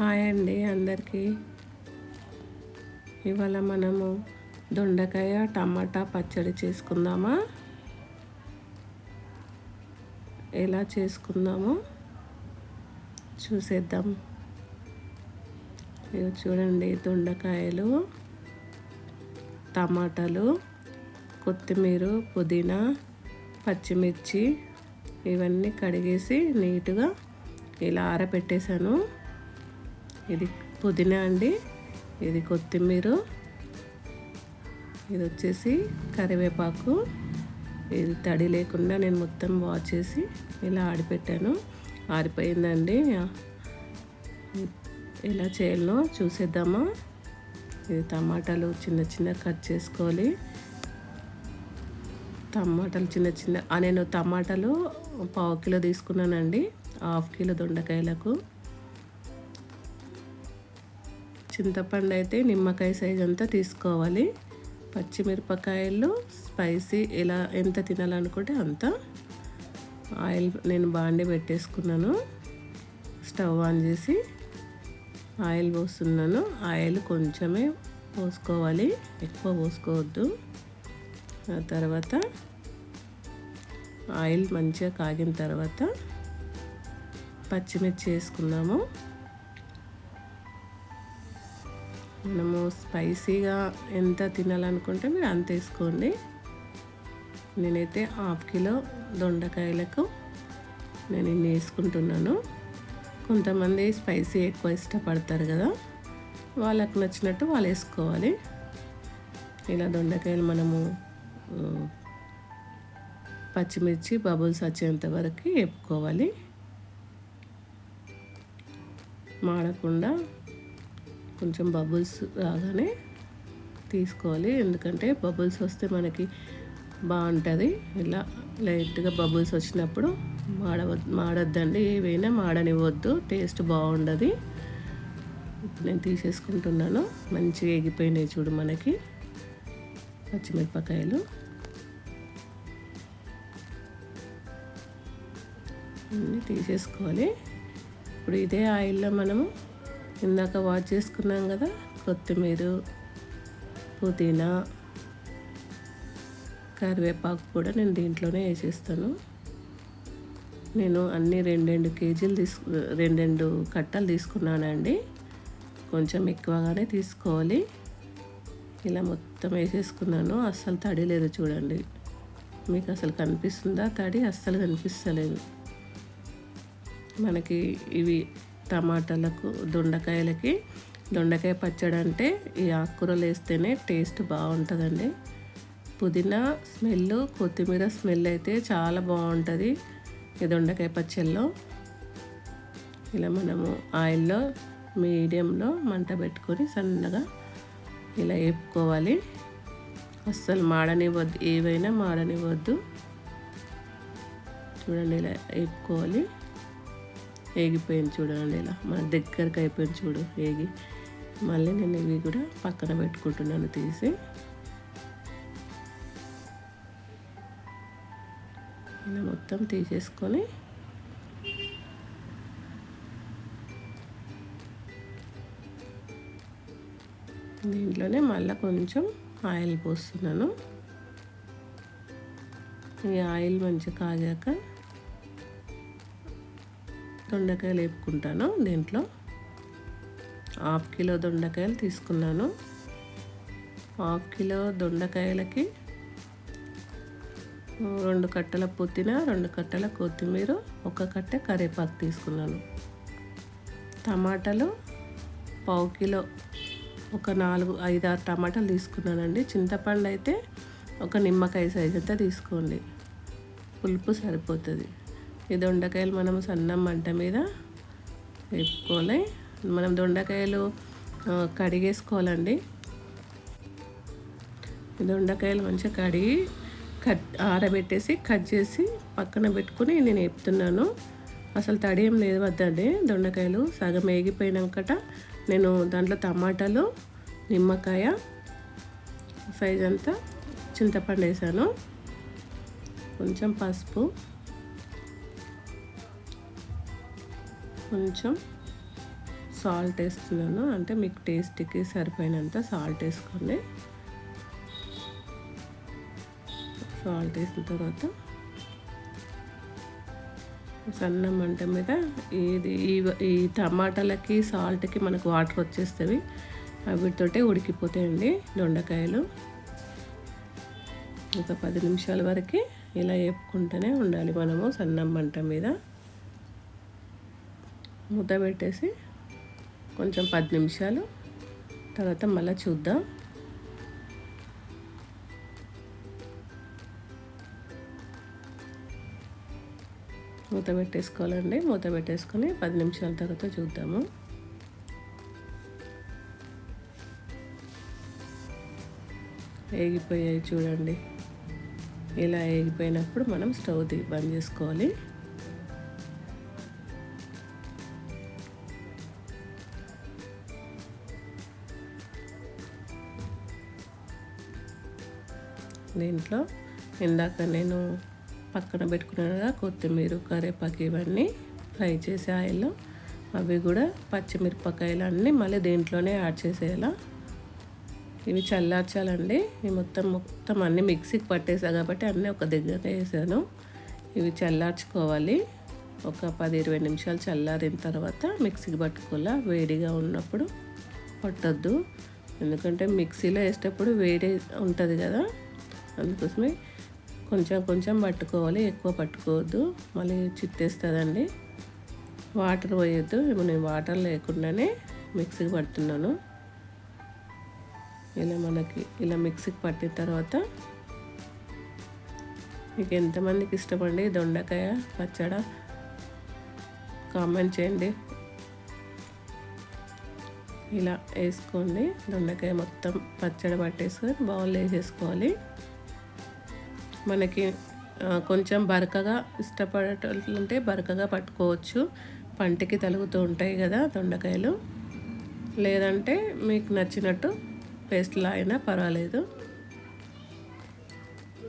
Hi అండి అందరికీ. ఇవాళ మనము దొండకాయ టమాటా పచ్చడి చేసుకుందామా? ఎలా చేసుకుందామో చూసేద్దాం. ఇవి చూడండి దొండకాయలు టమాటాలు కొత్తిమీర పుదీనా పచ్చిమిర్చి ఇవన్నీ కడిగేసి నీట్గా ఇలా ఆరబెట్టేశాను. ఇది పుదీనా అండి. ఇది కొత్తిమీర. ఇది వచ్చేసి కరివేపాకు. ఇది తడి లేకుండా నేను మొత్తం వాష్ చేసి ఇలా ఆడిపెట్టాను. ఆరిపోయిందండి. ఎలా చేయాలో చూసేద్దామా. ఇది టమాటాలు చిన్న చిన్న కట్ చేసుకోవాలి. టమాటాలు చిన్న చిన్న నేను టమాటాలు పావు కిలో తీసుకున్నానండి. హాఫ్ కిలో దొండకాయలకు. చింతపండు అయితే నిమ్మకాయ సైజ్ అంతా తీసుకోవాలి. పచ్చిమిరపకాయలు స్పైసీ ఎలా ఎంత తినాలనుకుంటే అంత. ఆయిల్ నేను బాండి పెట్టేసుకున్నాను. స్టవ్ ఆన్ చేసి ఆయిల్ పోస్తున్నాను. ఆయిల్ కొంచెమే పోసుకోవాలి. ఎక్కువ పోసుకోవద్దు. ఆ తర్వాత ఆయిల్ మంచిగా కాగిన తర్వాత పచ్చిమిర్చి వేసుకున్నాము మనము స్పైసీగా ఎంత తినాలనుకుంటే మీరు అంత వేసుకోండి. నేనైతే హాఫ్ కిలో దొండకాయలకు నేను ఇన్ని వేసుకుంటున్నాను. కొంతమంది స్పైసీ ఎక్కువ ఇష్టపడతారు కదా వాళ్ళకు నచ్చినట్టు వాళ్ళు వేసుకోవాలి. ఇలా దొండకాయలు మనము పచ్చిమిర్చి బబుల్స్ వచ్చేంత వరకు వేపుకోవాలి. మాడకుండా కొంచెం బబుల్స్ రాగానే తీసుకోవాలి. ఎందుకంటే బబుల్స్ వస్తే మనకి బాగుంటుంది. ఇలా లైట్గా బబుల్స్ వచ్చినప్పుడు మాడవ మాడొద్దండి. ఏవైనా మాడనివ్వద్దు. టేస్ట్ బాగుండదు. ఇప్పుడు నేను తీసేసుకుంటున్నాను. మంచిగా ఎగిపోయినాయి చూడు మనకి పచ్చిమిరపకాయలు. అన్నీ తీసేసుకోవాలి. ఇప్పుడు ఇదే ఆయిల్లో మనము ఇందాక వాష్ చేసుకున్నాం కదా కొత్తిమీర పుదీనా కరివేపాకు కూడా నేను దీంట్లోనే వేసేస్తాను. నేను అన్ని రెండెండు కేజీలు తీసుకు రెండెండు కట్టలు తీసుకున్నానండి. కొంచెం ఎక్కువగానే తీసుకోవాలి. ఇలా మొత్తం వేసేసుకున్నాను. అస్సలు తడి లేదు చూడండి. మీకు అసలు కనిపిస్తుందా తడి? అస్సలు కనిపిస్తలేదు. మనకి ఇవి టమాటాలకు దొండకాయలకి. దొండకాయ పచ్చడి అంటే ఈ ఆకుకూరలు వేస్తేనే టేస్ట్ బాగుంటుందండి. పుదీనా స్మెల్ కొత్తిమీర స్మెల్ అయితే చాలా బాగుంటుంది ఈ దొండకాయ పచ్చళ్ళలో. ఇలా మనము ఆయిల్లో మీడియంలో మంట పెట్టుకొని సన్నగా ఇలా వేపుకోవాలి. అస్సలు మాడనివ్వద్దు ఏవైనా మాడనివ్వద్దు. చూడండి ఇలా వేపుకోవాలి. ఏగిపోయింది చూడండి ఇలా మన దగ్గరకు అయిపోయింది చూడు ఏగి. మళ్ళీ నేను ఇవి కూడా పక్కన పెట్టుకుంటున్నాను తీసి. ఇలా మొత్తం తీసేసుకొని దీంట్లోనే మళ్ళీ కొంచెం ఆయిల్ పోస్తున్నాను. ఈ ఆయిల్ మంచిగా కాగాక దొండకాయలు వేపుకుంటాను దీంట్లో. హాఫ్ కిలో దొండకాయలు తీసుకున్నాను. హాఫ్ కిలో దొండకాయలకి రెండు కట్టల పుదీనా రెండు కట్టల కొత్తిమీర ఒక కట్ట కరివేపాకు తీసుకున్నాను. టమాటాలు పావు కిలో ఒక నాలుగు ఐదు ఆరు టమాటాలు తీసుకున్నానండి. చింతపండు అయితే ఒక నిమ్మకాయ సైజ్ అంతా తీసుకోండి. పులుపు సరిపోతుంది. ఈ దొండకాయలు మనం సన్నం మంట మీద వేపుకోవాలి. మనం దొండకాయలు కడిగేసుకోవాలండి. దొండకాయలు మంచిగా కడిగి కట్ ఆరబెట్టేసి కట్ చేసి పక్కన పెట్టుకుని నేను వేపుతున్నాను. అసలు తడి ఏం లేదు వద్దండి. దొండకాయలు సగం వేగిపోయినాకట నేను దాంట్లో టమాటాలు నిమ్మకాయ సైజ్ అంతా చింతపండు వేసాను. కొంచెం పసుపు కొంచెం సాల్ట్ వేస్తున్నాను. అంటే మీకు టేస్ట్కి సరిపోయినంత సాల్ట్ వేసుకోండి సాల్ట్ వేసిన తర్వాత సన్న మంట మీద ఇది ఈ టమాటాలకి సాల్ట్కి మనకు వాటర్ వచ్చేస్తుంది వీటితోటే ఉడికిపోతాయండి దొండకాయలు. ఒక పది నిమిషాల వరకు ఇలా వేపుకుంటూనే ఉండాలి మనము సన్నం మంట మీద. మూత పెట్టేసి కొంచెం పది నిమిషాలు తర్వాత మళ్ళీ చూద్దాం. మూత పెట్టేసుకోవాలండి. మూత పెట్టేసుకొని పది నిమిషాల తర్వాత చూద్దాము. వేగిపోయాయి చూడండి. ఇలా వేగిపోయినప్పుడు మనం స్టవ్ బంద్ చేసుకోవాలి. దీంట్లో ఇందాక నేను పక్కన పెట్టుకున్నాను కదా కొత్తిమీర కరివేపాకు ఇవన్నీ ఫ్రై చేసే ఆయిల్లో. అవి కూడా పచ్చిమిరపకాయలు అన్నీ మళ్ళీ దీంట్లోనే యాడ్ చేసేయాలా. ఇవి చల్లార్చాలండి. ఇవి మొత్తం మొత్తం అన్నీ మిక్సీకి పట్టేసా కాబట్టి అన్నీ ఒక దగ్గర వేసాను. ఇవి చల్లార్చుకోవాలి. ఒక పది ఇరవై నిమిషాలు చల్లారిన తర్వాత మిక్సీకి పట్టుకోవాలా. వేడిగా ఉన్నప్పుడు పట్టద్దు. ఎందుకంటే మిక్సీలో వేసేటప్పుడు వేడి ఉంటుంది కదా. అందుకోసమే కొంచెం కొంచెం పట్టుకోవాలి. ఎక్కువ పట్టుకోవద్దు. మళ్ళీ చిట్టేస్తుందండి వాటర్ పోయొద్దు. ఇప్పుడు నేను వాటర్ లేకుండానే మిక్సీకి పడుతున్నాను. ఇలా మనకి ఇలా మిక్సీకి పట్టిన తర్వాత మీకు ఎంతమందికి ఇష్టపండి దొండకాయ పచ్చడ కామెంట్ చేయండి. ఇలా వేసుకోండి. దొండకాయ మొత్తం పచ్చడి పట్టేసుకొని బౌల్ వేసేసుకోవాలి. మనకి కొంచెం బరకగా ఇష్టపడేటట్లుంటే బరకగా పట్టుకోవచ్చు. పంటికి తలుగుతూ ఉంటాయి కదా దొండకాయలు. లేదంటే మీకు నచ్చినట్టు పేస్ట్లా అయినా పర్వాలేదు.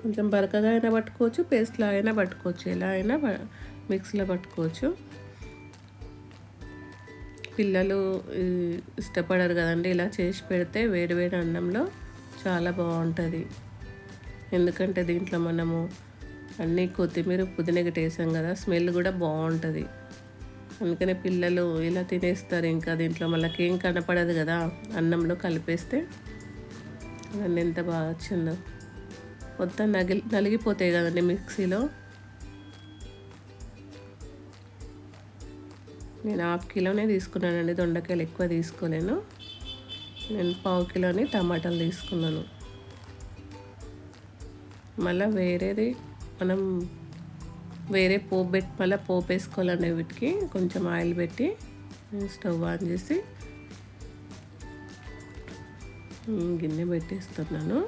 కొంచెం బరకగా అయినా పట్టుకోవచ్చు పేస్ట్లా అయినా పట్టుకోవచ్చు. ఎలా అయినా మిక్సీలో పట్టుకోవచ్చు. పిల్లలు ఇష్టపడరు కదండి. ఇలా చేసి పెడితే వేడి వేడి అన్నంలో చాలా బాగుంటుంది. ఎందుకంటే దీంట్లో మనము అన్నీ కొత్తిమీర పుదీనా వేసాం కదా స్మెల్ కూడా బాగుంటుంది. అందుకనే పిల్లలు ఇలా తినేస్తారు ఇంకా దీంట్లో మళ్ళీ ఏం కనపడదు కదా అన్నంలో కలిపేస్తే నన్ను ఎంత బాగా వచ్చిందో. మొత్తం నగిలి నలిగిపోతాయి కదండి మిక్సీలో. నేను హాఫ్ కిలోనే తీసుకున్నానండి దొండకాయలు ఎక్కువ తీసుకోలేను. నేను పావు కిలోని టమాటాలు తీసుకున్నాను. మళ్ళీ వేరేది మనం వేరే పోపు పెట్టి మళ్ళీ పోపు వేసుకోవాలండి వీటికి కొంచెం ఆయిల్ పెట్టి స్టవ్ ఆన్ చేసి గిన్నె పెట్టేస్తున్నాను.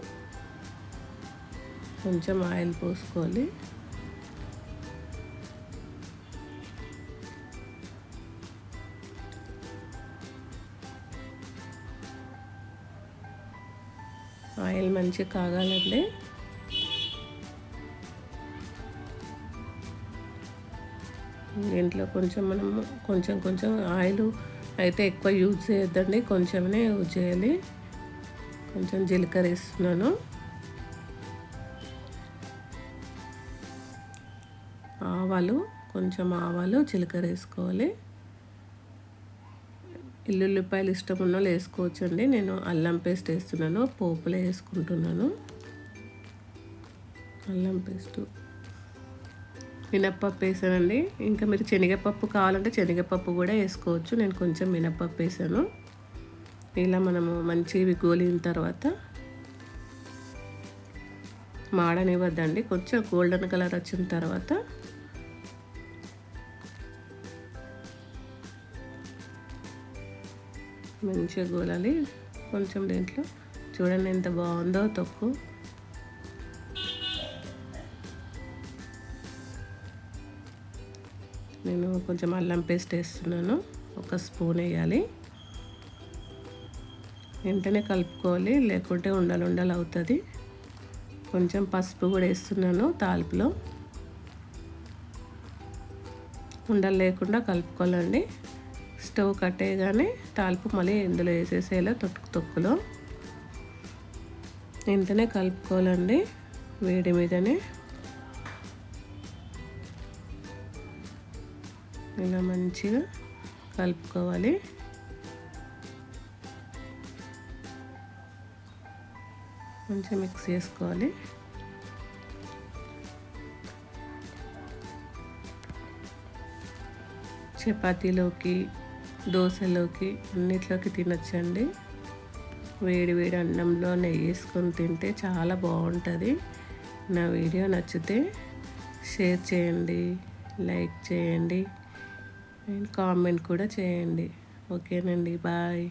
కొంచెం ఆయిల్ పోసుకోవాలి. ఆయిల్ మంచిగా కాగాలండి. దీంట్లో కొంచెం మనం కొంచెం కొంచెం ఆయిల్ అయితే ఎక్కువ యూజ్ చేయొద్దండి. కొంచెమే యూజ్ చేయాలి. కొంచెం జీలకర్ర వేస్తున్నాను. ఆవాలు కొంచెం ఆవాలు జీలకర్ర వేసుకోవాలి. ఎల్లుల్లిపాయలు ఇష్టం ఉన్న వాళ్ళు వేసుకోవచ్చండి. నేను అల్లం పేస్ట్ వేస్తున్నాను. పోపులో వేసుకుంటున్నాను. అల్లం పేస్ట్. మినప్పప్పు వేసానండి. ఇంకా మీరు శనగపప్పు కావాలంటే శనగపప్పు కూడా వేసుకోవచ్చు. నేను కొంచెం మినప్పప్పు వేసాను. ఇలా మనము మంచివి గోలిన తర్వాత మాడనివ్వద్దండి. కొంచెం గోల్డెన్ కలర్ వచ్చిన తర్వాత మంచిగా గోలాలి. కొంచెం దీంట్లో చూడండి ఎంత బాగుందో తొక్కు నేను కొంచెం అల్లం పేస్ట్ వేస్తున్నాను. ఒక స్పూన్ వేయాలి. వెంటనే కలుపుకోవాలి. లేకుంటే ఉండలు ఉండలు అవుతుంది. కొంచెం పసుపు కూడా వేస్తున్నాను తాలిపులో. ఉండలు లేకుండా కలుపుకోవాలండి. స్టవ్ కట్టేయగానే తాలింపు మళ్ళీ ఇందులో వేసేసేలా తొక్కు తొక్కులో. వెంటనే కలుపుకోవాలండి. వేడి మీదనే. ఇలా మంచిగా కలుపుకోవాలి. మంచిగా మిక్స్ చేసుకోవాలి. చపాతీలోకి దోశలోకి అన్నిట్లోకి తినచ్చండి. వేడి వేడి అన్నంలో నెయ్యి వేసుకొని తింటే చాలా బాగుంటుంది. నా వీడియో నచ్చితే షేర్ చేయండి లైక్ చేయండి. అండ్ కామెంట్ కూడా చేయండి. ఓకేనండి. బాయ్.